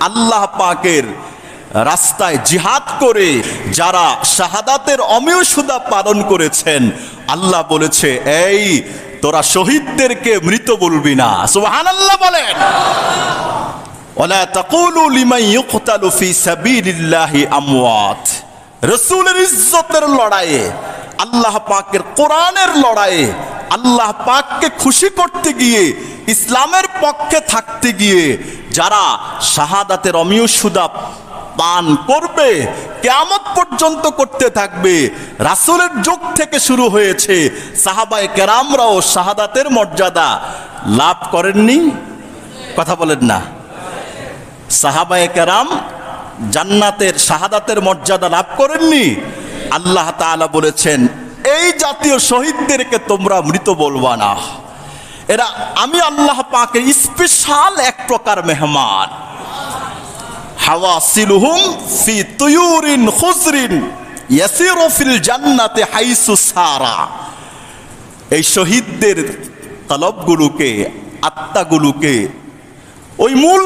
আল্লাহ পাকের রাস্তায় জিহাদ করে যারা শাহাদাতের অমেয় সুদা পালন করেছেন, আল্লাহ বলেছে, এই, তোরা শহীদদেরকে মৃত বলবি না। সুবহানাল্লাহ বলেন। ওলা তাকুলু লিমান ইউকতালু ফি সাবিলিল্লাহি আমওয়াত। রাসূলের ইজ্জতের লড়াইয়ে, আল্লাহ পাকের কোরআনের লড়াইয়ে, আল্লাহ পাককে খুশি করতে গিয়ে, ইসলামের পক্ষে থাকতে গিয়ে যারা শাহাদাতের অমিয় সুদা পান করবে, কেয়ামত পর্যন্ত করতে থাকবে। রাসূলের যুগ থেকে শুরু হয়েছে। সাহাবায়ে কেরামরাও শাহাদাতের মর্যাদা লাভ করেননি। কথা বলেন না। সাহাবায়ে কেরাম জান্নাতের শাহাদাতের মর্যাদা লাভ করেননি। আল্লাহ তাআলা বলেছেন, এই জাতীয় শহীদদেরকে তোমরা মৃত বলবা না। এরা, আমি আল্লাহ পাকের স্পেশাল এক প্রকার মেহমান। হাওয়াসিলুহুম ফি জান্নাতে হাইসু সারা। এই তলবগুলোকে, আত্মাগুলোকে, ওই মূল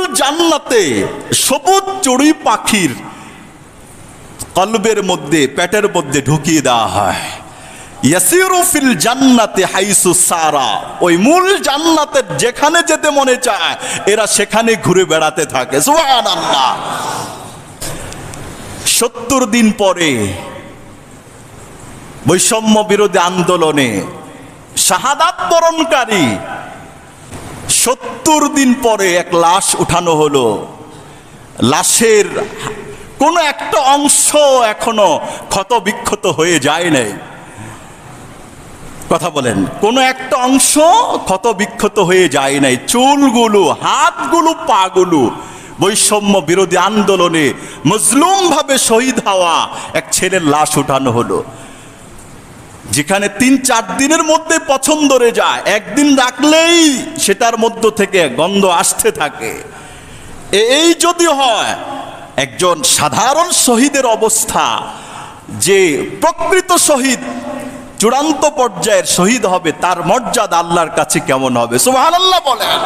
সবুজ চড়ুই পাখির কলবের মধ্যে, পেটের মধ্যে ঢুকিয়ে দেওয়া হয়। ইয়াসিরু ফিল জান্নাতে হাইসু সারা। ওই মূল জান্নাতের যেখানে যেতে মনে চায়, এরা সেখানে ঘুরে বেড়াতে থাকে। সত্তর দিন পরে বৈষম্য বিরোধী আন্দোলনে শাহাদাত বরণকারী সত্তর দিন পরে এক লাশ উঠানো হলো। লাশের কোনো একটা অংশ এখনও ক্ষত বিক্ষত হয়ে যায় নাই। কথা বলেন, কোনো একটা অংশ ক্ষত বিক্ষত হয়ে যায় নাই। চুলগুলো, হাতগুলো, পাগুলো বৈষম্য বিরোধী আন্দোলনে মজলুম ভাবে শহীদ হওয়া এক ছেলের লাশ উঠানো হলো। যেখানে তিন চার দিনের মধ্যে পছন্দ রে যায়। একদিন রাখলেই সেটার মধ্য থেকে গন্ধ আসতে থাকে। এই যদি হয়, একজন সাধারণ শহীদের অবস্থা, যে প্রকৃত শহীদ চূড়ান্ত পর্যায়ের শহীদ হবে তার মর্যাদা আল্লাহর কাছে কেমন হবে? সুবহানাল্লাহ বলেন।